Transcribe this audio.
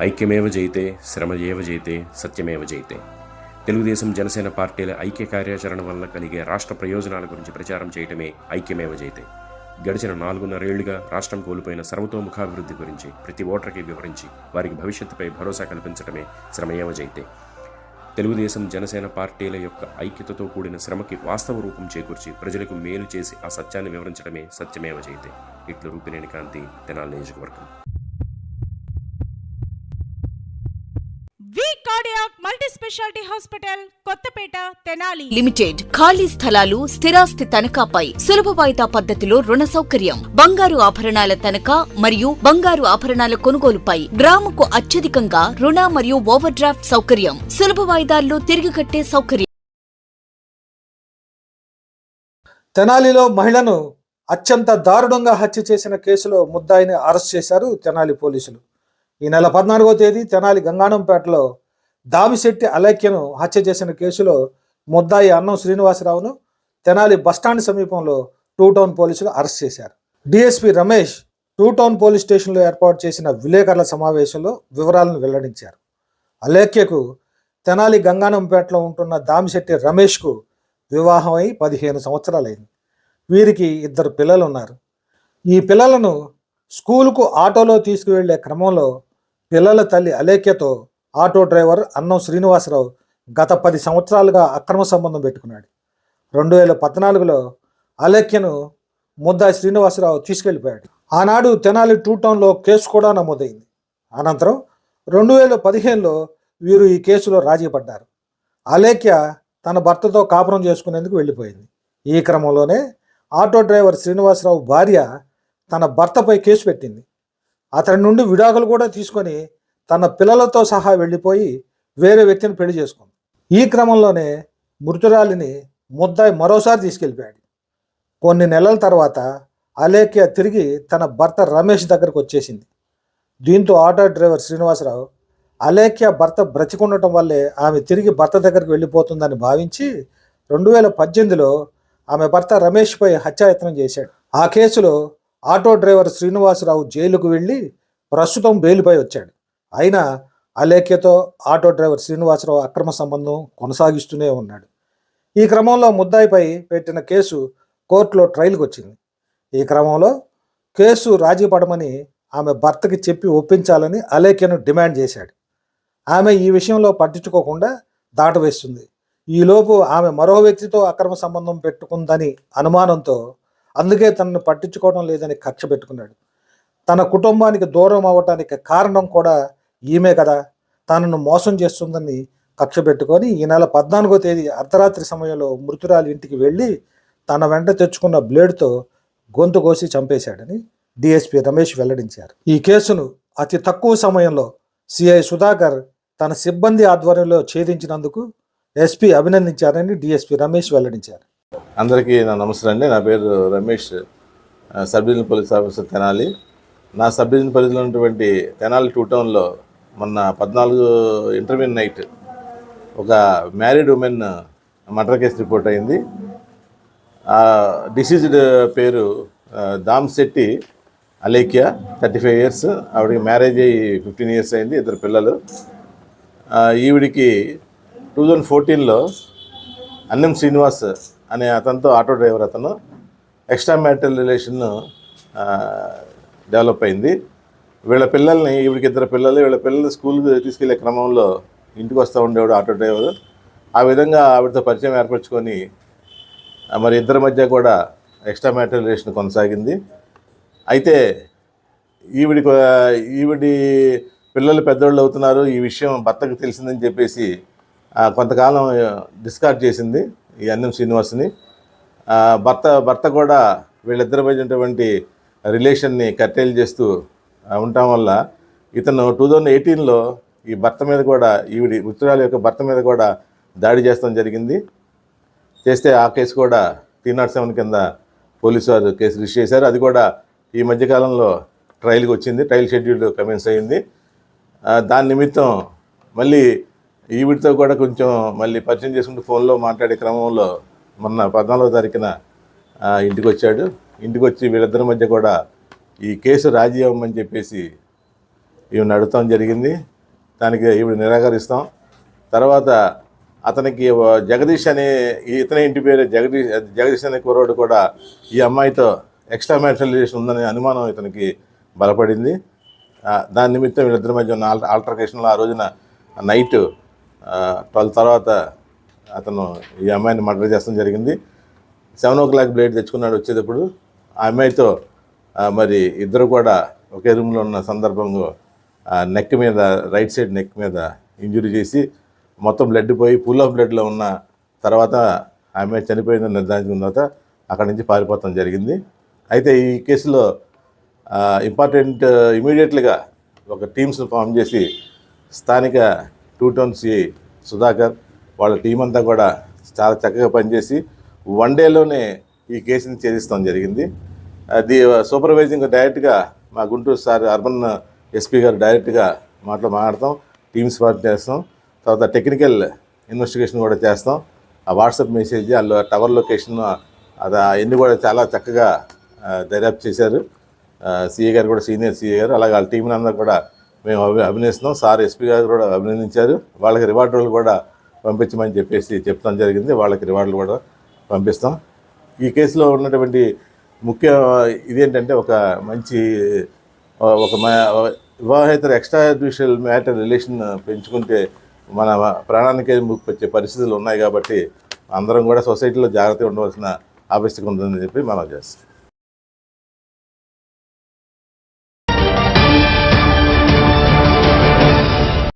ఐక్యమేవ జయితే శ్రమయేవ జయితే సత్యమేవ జయితే తెలుగుదేశం జనసేన పార్టీల ఐక్య కార్యాచరణ వల్ల కలిగే రాష్ట్ర ప్రయోజనాల గురించి ప్రచారం చేయటమే ఐక్యమేవ జయితే గడిచిన నాలుగున్నరేళ్ళుగా రాష్ట్రం కోల్పోయిన సర్వతోముఖాభివృద్ధి గురించి ప్రతి ఓటర్కి వివరించి వారికి భవిష్యత్తుపై భరోసా కల్పించడమే శ్రమయేవ జైతే. తెలుగుదేశం జనసేన పార్టీల యొక్క ఐక్యతతో కూడిన శ్రమకి వాస్తవ రూపం చేకూర్చి ప్రజలకు మేలు చేసి ఆ సత్యాన్ని వివరించడమే సత్యమేవ జైతే. ఇట్లు రూపినేని కాంతి తెనాలి నియోజకవర్గం. Cardiac multi speciality hospital Kothapeta Tenali. Limited ఖాళీ స్థలాలు స్థిరాస్తి తనఖాపై సులభ వాయిదా పద్ధతిలో రుణ సౌకర్యం. బంగారు ఆభరణాల తనఖా మరియు బంగారు ఆభరణాల కొనుగోలుపై గ్రాముకు అత్యధికంగా రుణ మరియు ఓవర్ డ్రాఫ్ట్ సౌకర్యం. సులభ వాయిదాల్లో తిరిగి కట్టే సౌకర్యం. తెనాలిలో మహిళను అత్యంత దారుణంగా హత్య చేసిన కేసులో ముద్దాయిని అరెస్ట్ చేశారు తెనాలి పోలీసులు. ఈ నెల పద్నాలుగో తేదీ తెనాలి గంగానంపేటలో దామిశెట్టి అలైక్యను హత్య చేసిన కేసులో ముద్దాయి అన్నం శ్రీనివాసరావును తెనాలి బస్టాండ్ సమీపంలో టూ టౌన్ పోలీసులు అరెస్ట్ చేశారు. DSP Ramesh two town police స్టేషన్లో ఏర్పాటు చేసిన విలేకరుల సమావేశంలో వివరాలను వెల్లడించారు. అలేఖ్యకు తెనాలి గంగానంపేటలో ఉంటున్న దామిశెట్టి రమేష్కు వివాహం అయి పదిహేను సంవత్సరాలైంది. వీరికి ఇద్దరు పిల్లలు ఉన్నారు ఈ పిల్లలను స్కూలుకు ఆటోలో తీసుకువెళ్ళే క్రమంలో పిల్లల తల్లి అలేఖ్యతో ఆటో డ్రైవర్ అన్నం శ్రీనివాసరావు గత పది సంవత్సరాలుగా అక్రమ సంబంధం పెట్టుకున్నాడు. రెండు వేల పద్నాలుగులో అలేఖ్యను ముద్దాయి శ్రీనివాసరావు తీసుకెళ్ళిపోయాడు ఆనాడు తెనాలి టూ టౌన్లో కేసు కూడా నమోదైంది. అనంతరం రెండు వేల పదిహేనులో వీరు ఈ కేసులో రాజీ పడ్డారు. అలేఖ్య తన భర్తతో కాపురం చేసుకునేందుకు వెళ్ళిపోయింది. ఈ క్రమంలోనే ఆటో డ్రైవర్ శ్రీనివాసరావు భార్య తన భర్తపై కేసు పెట్టింది. అతని నుండి విడాకులు కూడా తీసుకొని తన పిల్లలతో సహా వెళ్ళిపోయి వేరే వ్యక్తిని పెళ్ళి చేసుకుంది. ఈ క్రమంలోనే మృతురాలిని ముద్దాయి మరోసారి తీసుకెళ్ళిపోయాడు. కొన్ని నెలల తర్వాత అలేఖ్య తిరిగి తన భర్త రమేష్ దగ్గరకు వచ్చేసింది. దీంతో ఆటో డ్రైవర్ శ్రీనివాసరావు అలేఖ్య భర్త బ్రతికుండటం వల్లే ఆమె తిరిగి భర్త దగ్గరికి వెళ్ళిపోతుందని భావించి రెండు వేల పద్దెనిమిదిలో ఆమె భర్త రమేష్పై హత్యాయత్నం చేశాడు. ఆ కేసులో ఆటో డ్రైవర్ శ్రీనివాసరావు జైలుకు వెళ్ళి ప్రస్తుతం బెయిల్పై వచ్చాడు. అయినా అలేఖ్యతో ఆటో డ్రైవర్ శ్రీనివాసరావు అక్రమ సంబంధం కొనసాగిస్తూనే ఉన్నాడు. ఈ క్రమంలో ముద్దాయిపై పెట్టిన కేసు కోర్టులో ట్రయల్కి వచ్చింది. ఈ క్రమంలో కేసు రాజీ పడమని ఆమె భర్తకి చెప్పి ఒప్పించాలని అలేఖ్యను డిమాండ్ చేశాడు. ఆమె ఈ విషయంలో పట్టించుకోకుండా దాటవేస్తుంది. ఈలోపు ఆమె మరో వ్యక్తితో అక్రమ సంబంధం పెట్టుకుందని అనుమానంతో అందుకే తనను పట్టించుకోవడం లేదని కక్ష పెట్టుకున్నాడు. తన కుటుంబానికి దూరం అవ్వటానికి కారణం కూడా ఈమె కదా తనను మోసం చేస్తుందని కక్ష పెట్టుకొని ఈ నెల పద్నాలుగో తేదీ అర్ధరాత్రి సమయంలో మృతురాలి ఇంటికి వెళ్ళి తన వెంట తెచ్చుకున్న బ్లేడ్తో గొంతు కోసి చంపేశాడని డిఎస్పి రమేష్ వెల్లడించారు. ఈ కేసును అతి తక్కువ సమయంలో సిఐ సుధాకర్ తన సిబ్బంది ఆధ్వర్యంలో ఛేదించినందుకు ఎస్పీ అభినందించారని డిఎస్పి రమేష్ వెల్లడించారు. అందరికీ నా నమస్కారం అండి. నా పేరు రమేష్ ఆ, sub division police officer Tenali. నా సబ్ డివిజన్ పరిధిలో ఉన్నటువంటి తెనాలి టూ టౌన్లో మొన్న పద్నాలుగు ఇంటర్వ్యూ నైట్ ఒక married women murder case report అయింది. ఆ డిసీజ్డ్ పేరు Dam Shetty Alekhya thirty five years. ఆవిడకి మ్యారేజ్ అయ్యి ఫిఫ్టీన్ ఇయర్స్ అయింది ఇద్దరు పిల్లలు. ఈవిడికి టూ థౌజండ్ ఫోర్టీన్లో అన్నం శ్రీనివాస్ అనే అతనితో ఆటో డ్రైవర్ అతను ఎక్స్ట్రా మ్యారిటల్ రిలేషన్ డెవలప్ అయింది. వీళ్ళ పిల్లల్ని ఈవిడికి ఇద్దరు పిల్లలు వీళ్ళ పిల్లల్ని స్కూల్కి తీసుకెళ్ళే క్రమంలో ఇంటికి వస్తూ ఉండేవాడు ఆటో డ్రైవర్. ఆ విధంగా ఆవిడతో పరిచయం ఏర్పరచుకొని మరి ఇద్దరి మధ్య కూడా ఎక్స్ట్రా మ్యాటర్ రిలేషన్ కొనసాగింది. అయితే ఈవిడి ఈవిడి పిల్లలు పెద్దోళ్ళు అవుతున్నారు ఈ విషయం భర్తకు తెలిసిందని చెప్పేసి కొంతకాలం డిస్కార్డ్ చేసింది ఈ అన్నం శ్రీనివాస్ని. భర్త భర్త కూడా వీళ్ళిద్దరి మధ్య ఉన్నటువంటి రిలేషన్ని కట్టేలు చేస్తూ ఉండటం వల్ల ఇతను టూ థౌజండ్ ఎయిటీన్లో ఈ భర్త మీద కూడా ఈవిడి మృతురాలి యొక్క భర్త మీద కూడా దాడి చేస్తాం జరిగింది. చేస్తే ఆ కేసు కూడా త్రీ నాట్ సెవెన్ కింద పోలీసు వారు కేసు రిజిస్టర్ చేశారు. అది కూడా ఈ మధ్యకాలంలో ట్రయల్కి వచ్చింది. ట్రయల్ షెడ్యూల్ కమెన్స్ అయింది. దాని నిమిత్తం మళ్ళీ ఈవిడితో కూడా కొంచెం మళ్ళీ పరిచయం చేసుకుంటూ ఫోన్లో మాట్లాడే క్రమంలో మొన్న పద్నాలుగో తారీఖున ఇంటికి వచ్చాడు. ఇంటికి వచ్చి వీళ్ళిద్దరి మధ్య కూడా ఈ కేసు రాజీ అవ్వమని చెప్పేసి ఈవిని అడుగుతాం జరిగింది. దానికి ఈవిడ నిరాకరిస్తాం. తర్వాత అతనికి జగదీష్ అనే ఇతని ఇంటి పేరు జగదీష్ జగదీష్ అనే కుర్రోడు కూడా ఈ అమ్మాయితో ఎక్స్ట్రా మ్యారిటల్ రిలేషన్ ఉందనే అనుమానం ఇతనికి బలపడింది. దాని నిమిత్తం వీళ్ళిద్దరి మధ్య ఉన్న ఆల్ట ఆల్టర్కేషన్లో ఆ రోజున నైట్ ట్వెల్వ్ తర్వాత అతను ఈ అమ్మాయిని మర్డర్ చేస్తాం జరిగింది. సెవెన్ ఓ క్లాక్ బ్లేడ్ తెచ్చుకున్నాడు వచ్చేటప్పుడు. ఆ అమ్మాయితో మరి ఇద్దరు కూడా ఒకే రూమ్లో ఉన్న సందర్భంలో నెక్ మీద రైట్ సైడ్ నెక్ మీద ఇంజురీ చేసి మొత్తం బ్లడ్ పోయి పూల్ ఆఫ్ బ్లడ్లో ఉన్న తర్వాత ఆమె చనిపోయిందని నిర్ధారించుకున్న తర్వాత అక్కడి నుంచి పారిపోవడం జరిగింది. అయితే ఈ కేసులో ఇంపార్టెంట్ ఇమీడియట్గా ఒక టీమ్స్ని ఫామ్ చేసి స్థానిక టూ టౌన్ సిఐ సుధాకర్ వాళ్ళ టీం అంతా కూడా చాలా చక్కగా పనిచేసి వన్ డేలోనే ఈ కేసుని ఛేదిస్తాం జరిగింది. అది సూపర్వైజింగ్ డైరెక్ట్గా మా గుంటూరు సార్ అర్బన్ ఎస్పీ గారు డైరెక్ట్గా మాటలు మాట్లాడతాం టీమ్స్ వర్క్ చేస్తాం తర్వాత టెక్నికల్ ఇన్వెస్టిగేషన్ కూడా చేస్తాం ఆ వాట్సాప్ మెసేజ్ వాళ్ళు టవర్ లొకేషన్ అది అవన్నీ కూడా చాలా చక్కగా దర్యాప్తు చేశారు. సీఏ గారు కూడా సీనియర్ సీఏ గారు అలాగే వాళ్ళ టీం అందరూ కూడా మేము అభి అభినందిస్తున్నాం. సార్ ఎస్పీ గారు కూడా అభినందించారు. వాళ్ళకి రివార్డులు కూడా పంపించమని చెప్పేసి చెప్తాం జరిగింది. వాళ్ళకి రివార్డులు కూడా పంపిస్తాం. ఈ కేసులో ఉన్నటువంటి ముఖ్య ఇదేంటంటే ఒక మంచి ఒక మ- వివాహేతర ఎక్స్ట్రా జ్యుడిషియల్ మ్యాటర్ రిలేషన్ పెంచుకుంటే మన ప్రాణానికే ముప్పు వచ్చే పరిస్థితులు ఉన్నాయి కాబట్టి అందరం కూడా సొసైటీలో జాగ్రత్తగా ఉండవలసిన ఆవశ్యకత ఉందని చెప్పి మనం చేస్తాం.